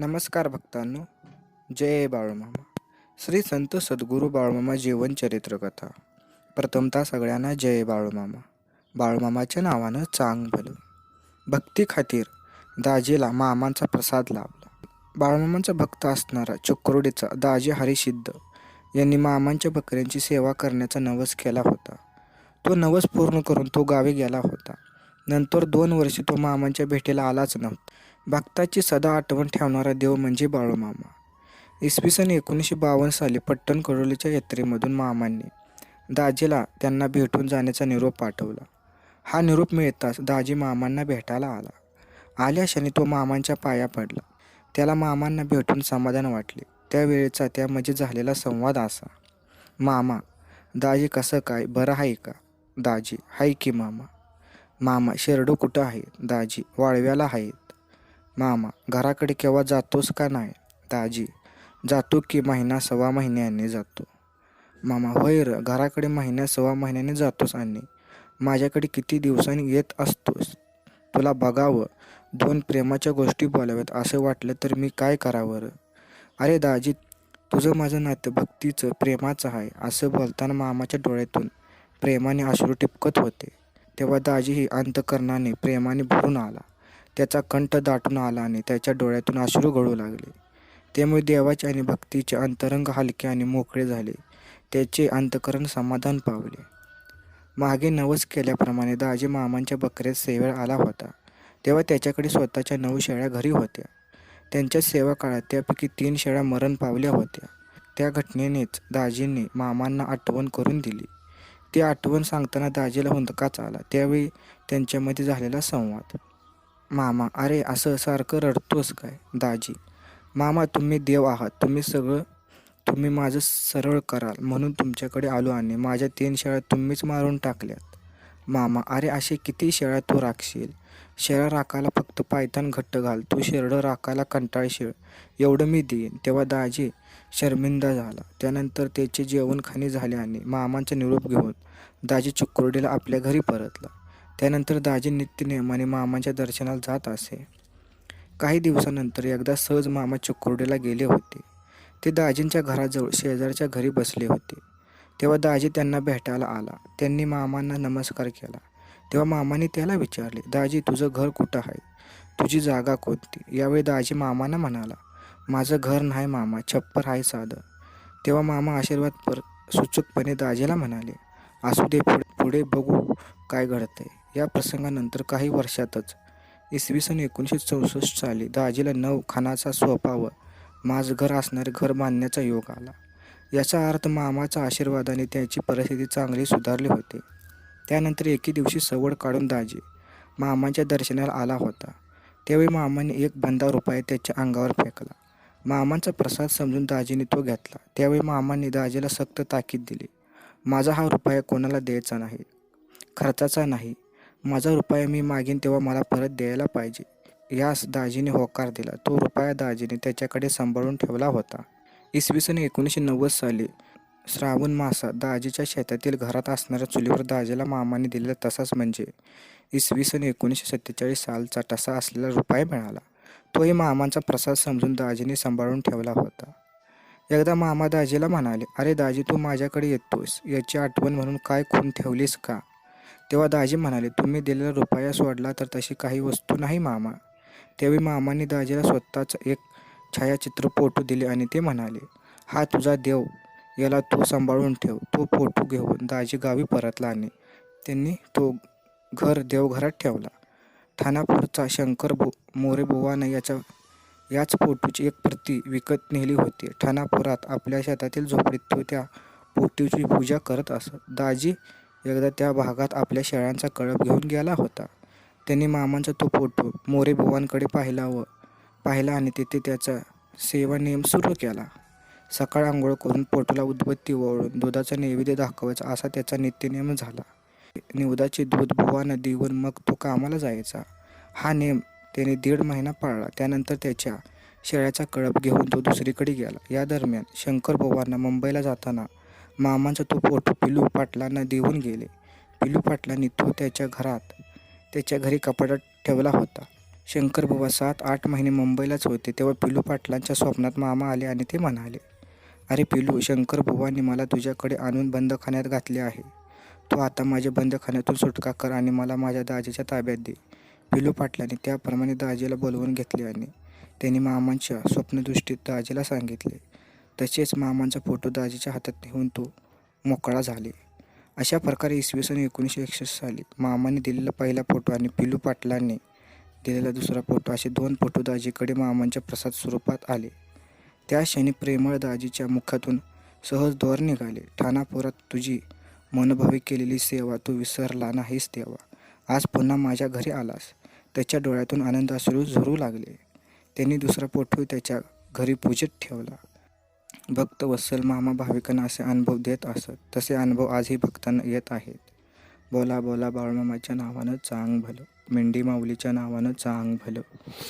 नमस्कार भक्तांनो. जय बाळूमामा. श्री संत सद्गुरू बाळूमामा जीवन चरित्रकथा प्रथमतः सगळ्यांना जय बाळूमामा. बाळूमामाच्या नावानं चांग भलं भक्ती खातीर दाजीला मामांचा प्रसाद लाभला. बाळूमामांचा भक्त असणारा चक्रोडीचा दाजी हरिसिद्ध यांनी मामांच्या बकऱ्यांची सेवा करण्याचा नवस केला होता. तो नवस पूर्ण करून तो गावी गेला होता. नंतर दोन वर्षे तो मामांच्या भेटीला आलाच नव्हता. भक्ताची सदा आठवण ठेवणारा देव म्हणजे बाळूमामा. इसवी सन एकोणीसशे बावन्न साली पट्टण कडोलीच्या यात्रेमधून मामांनी दाजीला त्यांना भेटून जाण्याचा निरोप पाठवला. हा निरोप मिळताच दाजी मामांना भेटायला आला. आल्या क्षणी तो मामांच्या पाया पडला. त्याला मामांना भेटून समाधान वाटले. त्यावेळेचा त्यामध्ये झालेला संवाद असा. मामा दाजी कसं काय? बरं आहे का? दाजी हाय की मामा? मामा शेरडो कुठं आहे? दाजी वाळव्याला आहेत मामा घराकडे केव्हा जातोस का नाही? दाजी जातो की महिना सव्वा महिन्याने जातो. मामा होय र घराकडे महिन्या सव्वा महिन्याने जातोस आणि माझ्याकडे किती दिवसांनी येत असतोस? तुला बघावं दोन प्रेमाच्या गोष्टी बोलाव्यात असं वाटलं तर मी काय करावं र? अरे दाजी तुझं माझं नातं भक्तीचं प्रेमाचं आहे असं बोलताना मामाच्या डोळ्यातून प्रेमाने अश्रू टिपकत होते. तेव्हा दाजीही अंतकरणाने प्रेमाने भरून आला. त्याचा कंठ दाटून आला आणि त्याच्या डोळ्यातून अश्रू गळू लागले. त्यामुळे देवाचे आणि भक्तीचे अंतरंग हलके आणि मोकळे झाले. त्याचे अंतकरण समाधान पावले. मागे नवस केल्याप्रमाणे दाजी मामांच्या बकऱ्यात सेवेळ आला होता. तेव्हा त्याच्याकडे स्वतःच्या नऊ शेळ्या घरी होत्या. त्यांच्या सेवा काळात त्यापैकी तीन शेळ्या मरण पावल्या होत्या. त्या घटनेनेच दाजींनी मामांना आठवण करून दिली. ती आठवण सांगताना दाजीला हुंदकाच आला. त्यावेळी त्यांच्यामध्ये झालेला संवाद. मामा अरे असं सारखं रडतोस काय दाजी? मामा तुम्ही देव आहात. तुम्ही सगळं तुम्ही माझं सरळ कराल म्हणून तुमच्याकडे आलो आणि माझ्या तीन शेळ्या तुम्हीच मारून टाकल्यात. मामा अरे असे किती शेळ्या तू राखशील? शेळ्या राखायला फक्त पायथान घट्ट घाल. तू शेरडं राखायला कंटाळशील. एवढं मी देईन. तेव्हा दाजी शर्मिंदा झाला. त्यानंतर त्याचे जेवण खाणे झाले आणि मामांचा निरोप घेऊन दाजी चुकुर्डीला आपल्या घरी परतला. त्यानंतर दाजी नित्यनियमाने मामाच्या दर्शनाला जात असे. काही दिवसानंतर एकदा सहज मामा चुकुर्डीला गेले होते. ते दाजींच्या घराजवळ शेजारच्या घरी बसले होते. तेव्हा दाजी त्यांना भेटायला आला. त्यांनी मामांना नमस्कार केला. तेव्हा मामाने त्याला विचारले दाजी तुझं घर कुठं आहे? तुझी जागा कोणती? यावेळी दाजी मामांना म्हणाला माझं घर नाही मामा छप्पर आहे साधं. तेव्हा मामा आशीर्वाद पर सूचकपणे दाजीला म्हणाले असू दे पुढे पुढे बघू काय घडतंय. या प्रसंगानंतर काही वर्षातच इसवी सन एकोणीसशे चौसष्ट साली दाजीला नऊ खानाचा सोपा व माझं घर असणारे घर बांधण्याचा योग आला. याचा अर्थ मामाच्या आशीर्वादाने त्याची परिस्थिती चांगली सुधारली होती. त्यानंतर एके दिवशी सवड काढून दाजी मामाच्या दर्शनाला आला होता. त्यावेळी मामाने एक बंदा रुपये त्याच्या अंगावर फेकला. मामांचा प्रसाद समजून दाजीने तो घेतला. त्यावेळी मामाने दाजीला सक्त ताकीद दिली. माझा हा रुपया कोणाला द्यायचा नाही? खर्चाचा नाही. माझा रुपया मी मागीन तेव्हा मला परत द्यायला पाहिजे. यास दाजीने होकार दिला. तो रुपया दाजीने त्याच्याकडे सांभाळून ठेवला होता. इसवी सन एकोणीसशे नव्वद साली श्रावण मासात दाजीच्या शेतातील घरात असणाऱ्या चुलीवर दाजीला मामाने दिलेला तसाच म्हणजे इसवी सन एकोणीसशे सत्तेचाळीस सालचा तसा असलेला रुपया मिळाला. तोही मामांचा प्रसाद समजून दाजीने सांभाळून ठेवला होता. एकदा मामा दाजीला म्हणाले अरे दाजी तू माझ्याकडे येतोस. याची आठवण म्हणून काय खून ठेवलीस का? तेव्हा दाजी म्हणाले तुम्ही दिलेला रुपया सोडला तर तशी काही वस्तू नाही मामा. त्यावेळी मामाने दाजीला स्वतःच एक छायाचित्र फोटो दिले आणि ते म्हणाले हा तुझा देव याला तू सांभाळून ठेव तो फोटो घेऊन दाजी गावी परतला आणि त्यांनी तो घर देवघरात ठेवला. ठाणापूरचा शंकर बो मोरेबुवानं याच्या याच फोटोची एक प्रती विकत नेली होती. ठाणापुरात आपल्या शेतातील झोपडीत तो त्या पोटीची पूजा करत असत. दाजी एकदा त्या भागात आपल्या शेळ्यांचा कळप घेऊन गेला होता. त्यांनी मामांचा तो फोटो मोरेबुवांकडे पाहिला व पाहिला आणि तिथे त्याचा सेवा नियम सुरू केला. सकाळ आंघोळ करून पोटला उदबत्ती वळून दुधाचा नैवेद्य दाखवायचा असा त्याचा नित्यनियम झाला. निवदाचे दूध बुवानं देऊन मग तो कामाला जायचा. हा नियम त्याने दीड महिना पाळला. त्यानंतर त्याच्या शेळ्याचा कळप घेऊन तो दुसरीकडे गेला. या दरम्यान शंकर बुवांना मुंबईला जाताना मामांचा तो फोटो पिलू पाटलांना देऊन गेले. पिलू पाटलांनी तो त्याच्या घरात त्याच्या घरी कपाटात ठेवला होता. शंकर सात आठ महिने मुंबईलाच होते तेव्हा पिलू पाटलांच्या स्वप्नात मामा आले आणि ते म्हणाले अरे पिलू शंकर मला तुझ्याकडे आणून बंदखान्यात घातले आहे. तू आता माझ्या बंदखान्यातून सुटका कर आणि मला माझ्या दाजीच्या ताब्यात दे. पिलू पाटलांनी त्याप्रमाणे दाजीला बोलवून घेतले आणि त्यांनी मामांच्या स्वप्नदृष्टीत दाजीला सांगितले तसेच मामांचा फोटो दाजीच्या हातात ठेवून तो मोकळा झाले. अशा प्रकारे इसवी सन एकोणीसशे एकसष्ट साली मामाने दिलेला पहिला फोटो आणि पिलू पाटलाने दिलेला दुसरा फोटो असे दोन फोटो दाजीकडे मामांच्या प्रसाद स्वरूपात आले. त्या क्षणी प्रेमळ दाजीच्या मुखातून सहज दोर निघाले. ठाणापुरात तुझी मनभावी केलेली सेवा तू विसरला नाहीस तेव्हा. आज पुन्हा माझ्या घरी आलास त्याच्या डोळ्यातून आनंद अश्रू झरू लागले. त्यांनी दुसरा फोटो त्याच्या घरी पूजेत ठेवला. भक्त वत्सल मामा भाविकांना असे अनुभव देत असत. तसे अनुभव आजही भक्तांना येत आहेत. बोला बोला बाळमामाच्या नावानं चांग भलं. मेंढी माऊलीच्या नावानं चांग भलं.